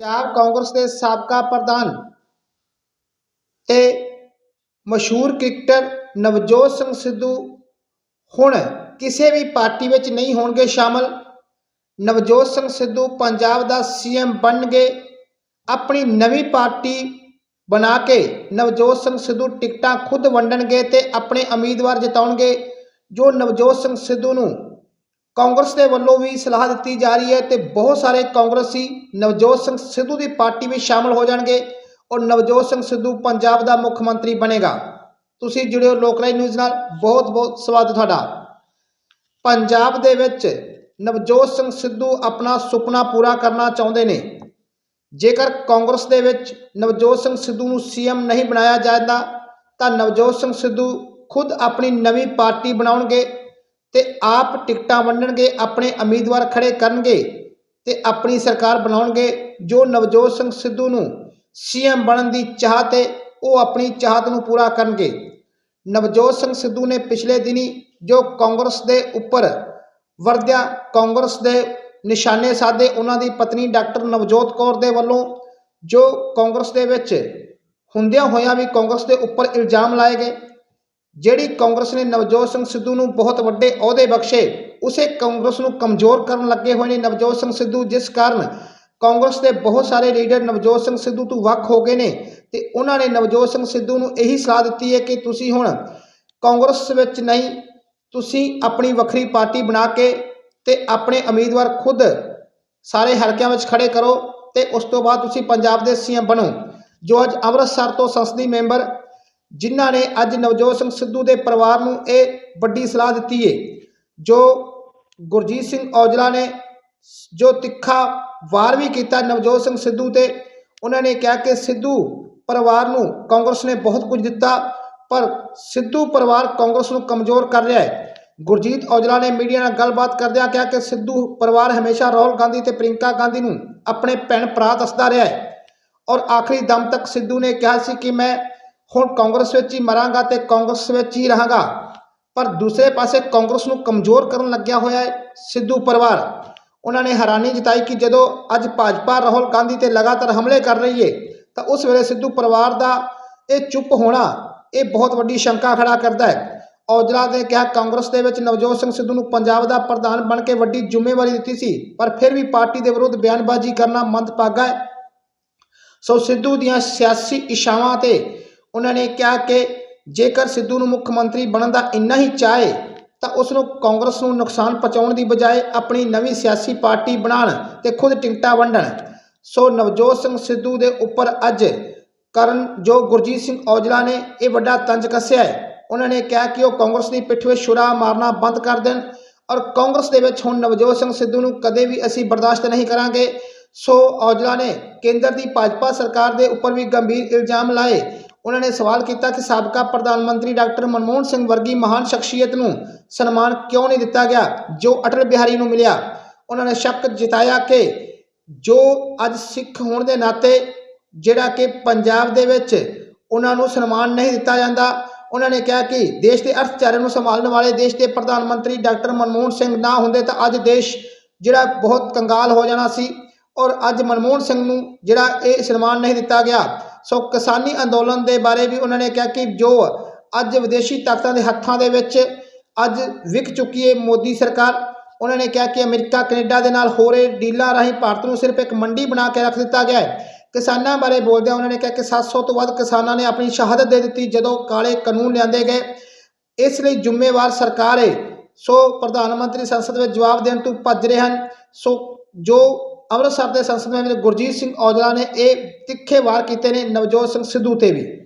ਪੰਜਾਬ ਕਾਂਗਰਸ ਦੇ ਸਾਬਕਾ ਪ੍ਰਧਾਨ ਤੇ ਮਸ਼ਹੂਰ ਕ੍ਰਿਕਟਰ ਨਵਜੋਤ ਸਿੰਘ ਸਿੱਧੂ ਹੁਣ ਕਿਸੇ ਵੀ ਪਾਰਟੀ ਵਿੱਚ ਨਹੀਂ ਹੋਣਗੇ ਸ਼ਾਮਲ। ਨਵਜੋਤ ਸਿੰਘ ਸਿੱਧੂ ਪੰਜਾਬ ਦਾ ਸੀਐਮ ਬਣਨਗੇ। ਆਪਣੀ ਨਵੀਂ ਪਾਰਟੀ ਬਣਾ ਕੇ ਨਵਜੋਤ ਸਿੰਘ ਸਿੱਧੂ ਟਿਕਟਾਂ ਖੁਦ ਵੰਡਣਗੇ ਤੇ ਆਪਣੇ ਉਮੀਦਵਾਰ ਜਿਤਾਉਣਗੇ। ਜੋ ਨਵਜੋਤ ਸਿੰਘ ਸਿੱਧੂ ਨੂੰ ਕਾਂਗਰਸ ਦੇ ਵੱਲੋਂ ਵੀ ਸਲਾਹ ਦਿੱਤੀ ਜਾ ਰਹੀ ਹੈ ਤੇ ਬਹੁਤ ਸਾਰੇ ਕਾਂਗਰਸੀ ਨਵਜੋਤ ਸਿੰਘ ਸਿੱਧੂ ਦੀ ਪਾਰਟੀ ਵਿੱਚ ਸ਼ਾਮਲ ਹੋ ਜਾਣਗੇ ਔਰ ਨਵਜੋਤ ਸਿੰਘ ਸਿੱਧੂ ਪੰਜਾਬ ਦਾ ਮੁੱਖ ਮੰਤਰੀ ਬਣੇਗਾ। ਤੁਸੀਂ ਜੁੜਿਓ ਲੋਕਰਾਈ ਨਿਊਜ਼ ਨਾਲ, ਬਹੁਤ ਬਹੁਤ ਸਵਾਗਤ ਤੁਹਾਡਾ। ਪੰਜਾਬ ਦੇ ਵਿੱਚ ਨਵਜੋਤ ਸਿੰਘ ਸਿੱਧੂ ਆਪਣਾ ਸੁਪਨਾ ਪੂਰਾ ਕਰਨਾ ਚਾਹੁੰਦੇ ਨੇ। ਜੇਕਰ ਕਾਂਗਰਸ ਦੇ ਵਿੱਚ ਨਵਜੋਤ ਸਿੰਘ ਸਿੱਧੂ ਨੂੰ ਸੀਐਮ ਨਹੀਂ ਬਣਾਇਆ ਜਾਂਦਾ, ਤਾਂ ਨਵਜੋਤ ਸਿੰਘ ਸਿੱਧੂ ਖੁਦ ਆਪਣੀ ਨਵੀਂ ਪਾਰਟੀ ਬਣਾਉਣਗੇ ਤੇ ਆਪ ਟਿਕਟਾਂ ਵੰਡਣਗੇ, ਆਪਣੇ ਉਮੀਦਵਾਰ ਖੜੇ ਕਰਨਗੇ ਤੇ ਆਪਣੀ ਸਰਕਾਰ ਬਣਾਉਣਗੇ। ਜੋ ਨਵਜੋਤ ਸਿੰਘ ਸਿੱਧੂ ਨੂੰ ਸੀਐਮ ਬਣਨ ਦੀ ਚਾਹਤ ਹੈ ਉਹ ਆਪਣੀ ਚਾਹਤ ਨੂੰ ਪੂਰਾ ਕਰਨਗੇ। ਨਵਜੋਤ ਸਿੰਘ ਸਿੱਧੂ ਨੇ ਪਿਛਲੇ ਦਿਨੀ ਜੋ ਕਾਂਗਰਸ ਦੇ ਉੱਪਰ ਵਰਦਿਆ ਕਾਂਗਰਸ ਦੇ ਨਿਸ਼ਾਨੇ ਸਾਧੇ, ਉਹਨਾਂ ਦੀ ਪਤਨੀ ਡਾਕਟਰ ਨਵਜੋਤ ਕੌਰ ਦੇ ਵੱਲੋਂ ਜੋ ਕਾਂਗਰਸ ਦੇ ਵਿੱਚ ਹੁੰਦਿਆਂ ਹੋਇਆਂ ਵੀ ਕਾਂਗਰਸ ਦੇ ਉੱਪਰ ਇਲਜ਼ਾਮ ਲਾਏ ਗਏ ਜਿਹੜੀ ਕਾਂਗਰਸ ਨੇ ਨਵਜੋਤ ਸਿੰਘ ਸਿੱਧੂ ਨੂੰ ਬਹੁਤ ਵੱਡੇ ਅਹੁਦੇ ਬਖਸ਼ੇ, ਉਸੇ ਕਾਂਗਰਸ ਨੂੰ ਕਮਜ਼ੋਰ ਕਰਨ ਲੱਗੇ ਹੋਏ ਨੇ ਨਵਜੋਤ ਸਿੰਘ ਸਿੱਧੂ, ਜਿਸ ਕਾਰਨ ਕਾਂਗਰਸ ਦੇ ਬਹੁਤ ਸਾਰੇ ਲੀਡਰ ਨਵਜੋਤ ਸਿੰਘ ਸਿੱਧੂ ਤੋਂ ਵੱਖ ਹੋ ਗਏ ਨੇ ਤੇ ਉਹਨਾਂ ਨੇ ਨਵਜੋਤ ਸਿੰਘ ਸਿੱਧੂ ਨੂੰ ਇਹੀ ਸਲਾਹ ਦਿੱਤੀ ਹੈ ਕਿ ਤੁਸੀਂ ਹੁਣ ਕਾਂਗਰਸ ਵਿੱਚ ਨਹੀਂ, ਤੁਸੀਂ ਆਪਣੀ ਵੱਖਰੀ ਪਾਰਟੀ ਬਣਾ ਕੇ ਤੇ ਆਪਣੇ ਉਮੀਦਵਾਰ ਖੁਦ ਸਾਰੇ ਹਲਕਿਆਂ ਵਿੱਚ ਖੜੇ ਕਰੋ ਤੇ ਉਸ ਤੋਂ ਬਾਅਦ ਤੁਸੀਂ ਪੰਜਾਬ ਦੇ ਸੀਐਮ ਬਣੋ। ਜੋ ਅੱਜ ਅੰਮ੍ਰਿਤਸਰ ਤੋਂ ਸੰਸਦੀ ਮੈਂਬਰ ਜਿਨ੍ਹਾਂ ਨੇ ਅੱਜ ਨਵਜੋਤ ਸਿੰਘ ਸਿੱਧੂ ਦੇ ਪਰਿਵਾਰ ਨੂੰ ਇਹ ਵੱਡੀ ਸਲਾਹ ਦਿੱਤੀ ਹੈ ਜੋ ਗੁਰਜੀਤ ਸਿੰਘ ਔਜਲਾ ਨੇ ਜੋ ਤਿੱਖਾ ਵਾਰ ਵੀ ਕੀਤਾ ਨਵਜੋਤ ਸਿੰਘ ਸਿੱਧੂ ਤੇ, ਉਹਨਾਂ ਨੇ ਕਿਹਾ ਕਿ ਸਿੱਧੂ ਪਰਿਵਾਰ ਨੂੰ ਕਾਂਗਰਸ ਨੇ ਬਹੁਤ ਕੁਝ ਦਿੱਤਾ, ਪਰ ਸਿੱਧੂ ਪਰਿਵਾਰ ਕਾਂਗਰਸ ਨੂੰ ਕਮਜ਼ੋਰ ਕਰ ਰਿਹਾ ਹੈ ਗੁਰਜੀਤ ਔਜਲਾ ਨੇ ਮੀਡੀਆ ਨਾਲ ਗੱਲਬਾਤ ਕਰਦਿਆਂ ਕਿਹਾ ਕਿ ਸਿੱਧੂ ਪਰਿਵਾਰ ਹਮੇਸ਼ਾ ਰਾਹੁਲ ਗਾਂਧੀ ਤੇ ਪ੍ਰਿੰਕਾ ਗਾਂਧੀ ਨੂੰ ਆਪਣੇ ਭੈਣ ਭਰਾ ਦੱਸਦਾ ਰਿਹਾ ਹੈ ਔਰ ਆਖਰੀ ਦਮ ਤੱਕ ਸਿੱਧੂ ਨੇ ਕਿਹਾ ਸੀ ਕਿ ਮੈਂ ਹੁਣ ਕਾਂਗਰਸ ਵਿੱਚ ਹੀ ਮਰਾਂਗਾ ਤੇ ਕਾਂਗਰਸ ਵਿੱਚ ਹੀ ਰਹਾਂਗਾ। ਪਰ ਦੂਸਰੇ ਪਾਸੇ ਕਾਂਗਰਸ ਨੂੰ ਕਮਜ਼ੋਰ ਕਰਨ ਲੱਗਿਆ ਹੋਇਆ ਹੈ ਸਿੱਧੂ ਪਰਿਵਾਰ। ਉਹਨਾਂ ਨੇ ਹੈਰਾਨੀ ਜਤਾਈ ਕਿ ਜਦੋਂ ਅੱਜ ਭਾਜਪਾ ਰਾਹੁਲ ਗਾਂਧੀ ਤੇ ਲਗਾਤਾਰ ਹਮਲੇ ਕਰ ਰਹੀ ਹੈ ਤਾਂ ਉਸ ਵੇਲੇ ਸਿੱਧੂ ਪਰਿਵਾਰ ਦਾ ਇਹ ਚੁੱਪ ਹੋਣਾ, ਇਹ ਬਹੁਤ ਵੱਡੀ ਸ਼ੰਕਾ ਖੜਾ ਕਰਦਾ ਹੈ। ਔਜਲਾ ਨੇ ਕਿਹਾ, ਕਾਂਗਰਸ ਦੇ ਵਿੱਚ ਨਵਜੋਤ ਸਿੰਘ ਸਿੱਧੂ ਨੂੰ ਪੰਜਾਬ ਦਾ ਪ੍ਰਧਾਨ ਬਣ ਕੇ ਵੱਡੀ ਜ਼ਿੰਮੇਵਾਰੀ ਦਿੱਤੀ ਸੀ, ਪਰ ਫਿਰ ਵੀ ਪਾਰਟੀ ਦੇ ਵਿਰੁੱਧ ਬਿਆਨਬਾਜ਼ੀ ਕਰਨਾ ਮੰਦਭਾਗਾ ਹੈ। ਸੋ ਸਿੱਧੂ ਦੀਆਂ ਸਿਆਸੀ ਇਸ਼ਾਵਾਂ ਤੇ ਉਹਨਾਂ ਨੇ ਕਿਹਾ ਕਿ ਜੇਕਰ ਸਿੱਧੂ ਨੂੰ ਮੁੱਖ ਮੰਤਰੀ ਬਣਨ ਦਾ ਇੰਨਾ ਹੀ ਚਾਹੇ, ਤਾਂ ਉਸ ਨੂੰ ਕਾਂਗਰਸ ਨੂੰ ਨੁਕਸਾਨ ਪਹੁੰਚਾਉਣ ਦੀ ਬਜਾਏ ਆਪਣੀ ਨਵੀਂ ਸਿਆਸੀ ਪਾਰਟੀ ਬਣਾਉਣ ਤੇ ਖੁਦ ਟਿਕਟਾਂ ਵੰਡਣ। ਸੋ ਨਵਜੋਤ ਸਿੰਘ ਸਿੱਧੂ ਦੇ ਉੱਪਰ ਅੱਜ ਕਰਨ ਜੋ ਗੁਰਜੀਤ ਸਿੰਘ ਔਜਲਾ ਨੇ ਇਹ ਵੱਡਾ ਤੰਜ ਕੱਸਿਆ ਹੈ। ਉਹਨਾਂ ਨੇ ਕਿਹਾ ਕਿ ਉਹ ਕਾਂਗਰਸ ਦੀ ਪਿੱਠ ਵਿੱਚ ਛੁਰਾ ਮਾਰਨਾ ਬੰਦ ਕਰ ਦੇਣ ਔਰ ਕਾਂਗਰਸ ਦੇ ਵਿੱਚ ਹੁਣ ਨਵਜੋਤ ਸਿੰਘ ਸਿੱਧੂ ਨੂੰ ਕਦੇ ਵੀ ਅਸੀਂ ਬਰਦਾਸ਼ਤ ਨਹੀਂ ਕਰਾਂਗੇ। ਸੋ ਔਜਲਾ ਨੇ ਕੇਂਦਰ ਦੀ ਭਾਜਪਾ ਸਰਕਾਰ ਦੇ ਉੱਪਰ ਵੀ ਗੰਭੀਰ ਇਲਜ਼ਾਮ ਲਾਏ ਉਹਨਾਂ ਨੇ ਸਵਾਲ ਕੀਤਾ ਕਿ ਸਾਬਕਾ ਪ੍ਰਧਾਨ ਮੰਤਰੀ ਡਾਕਟਰ ਮਨਮੋਹਨ ਸਿੰਘ ਵਰਗੀ ਮਹਾਨ ਸ਼ਖਸੀਅਤ ਨੂੰ ਸਨਮਾਨ ਕਿਉਂ ਨਹੀਂ ਦਿੱਤਾ ਗਿਆ, ਜੋ ਅਟਲ ਬਿਹਾਰੀ ਨੂੰ ਮਿਲਿਆ? ਉਹਨਾਂ ਨੇ ਸ਼ੱਕ ਜਤਾਇਆ ਕਿ ਜੋ ਅੱਜ ਸਿੱਖ ਹੋਣ ਦੇ ਨਾਤੇ ਜਿਹੜਾ ਕਿ ਪੰਜਾਬ ਦੇ ਵਿੱਚ ਉਹਨਾਂ ਨੂੰ ਸਨਮਾਨ ਨਹੀਂ ਦਿੱਤਾ ਜਾਂਦਾ, ਉਹਨਾਂ ਨੇ ਕਿਹਾ ਕਿ ਦੇਸ਼ ਦੇ ਅਰਥਚਾਰੇ ਨੂੰ ਸੰਭਾਲਣ ਵਾਲੇ ਦੇਸ਼ ਦੇ ਪ੍ਰਧਾਨ ਮੰਤਰੀ ਡਾਕਟਰ ਮਨਮੋਹਨ ਸਿੰਘ ਨਾ ਹੁੰਦੇ ਤਾਂ ਅੱਜ ਦੇਸ਼ ਜਿਹੜਾ ਬਹੁਤ ਕੰਗਾਲ ਹੋ ਜਾਣਾ ਸੀ ਔਰ ਅੱਜ ਮਨਮੋਹਨ ਸਿੰਘ ਨੂੰ ਜਿਹੜਾ ਇਹ ਸਨਮਾਨ ਨਹੀਂ ਦਿੱਤਾ ਗਿਆ। ਸੋ ਕਿਸਾਨੀ ਅੰਦੋਲਨ ਦੇ ਬਾਰੇ ਵੀ ਉਹਨਾਂ ਨੇ ਕਿਹਾ ਕਿ ਜੋ ਅੱਜ ਵਿਦੇਸ਼ੀ ਤਾਕਤਾਂ ਦੇ ਹੱਥਾਂ ਦੇ ਵਿੱਚ ਅੱਜ ਵਿਕ ਚੁੱਕੀ ਹੈ ਮੋਦੀ ਸਰਕਾਰ, ਉਹਨਾਂ ਨੇ ਕਿਹਾ ਕਿ ਅਮਰੀਕਾ, ਕੈਨੇਡਾ ਦੇ ਨਾਲ ਹੋ ਰਹੇ ਡੀਲਾਂ ਰਾਹੀਂ ਭਾਰਤ ਨੂੰ ਸਿਰਫ ਇੱਕ ਮੰਡੀ ਬਣਾ ਕੇ ਰੱਖ ਦਿੱਤਾ ਗਿਆ ਹੈ। ਕਿਸਾਨਾਂ ਬਾਰੇ ਬੋਲਦਿਆਂ ਉਹਨਾਂ ਨੇ ਕਿਹਾ ਕਿ 700 ਤੋਂ ਵੱਧ ਕਿਸਾਨਾਂ ਨੇ ਆਪਣੀ ਸ਼ਹਾਦਤ ਦੇ ਦਿੱਤੀ ਜਦੋਂ ਕਾਲੇ ਕਾਨੂੰਨ ਲਿਆਂਦੇ ਗਏ। ਇਸ ਲਈ ਜ਼ਿੰਮੇਵਾਰ ਸਰਕਾਰ ਹੈ। ਸੋ ਪ੍ਰਧਾਨ ਮੰਤਰੀ ਸੰਸਦ ਵਿੱਚ ਜਵਾਬ ਦੇਣ ਤੋਂ ਭੱਜ ਰਹੇ ਹਨ। ਸੋ ਜੋ ਅੰਮ੍ਰਿਤਸਰ ਦੇ ਸੰਸਦ ਮੈਂਬਰ ਗੁਰਜੀਤ ਸਿੰਘ ਔਜਲਾ ਨੇ ਇਹ ਤਿੱਖੇ ਵਾਰ ਕੀਤੇ ਨੇ ਨਵਜੋਤ ਸਿੰਘ ਸਿੱਧੂ ਤੇ ਵੀ।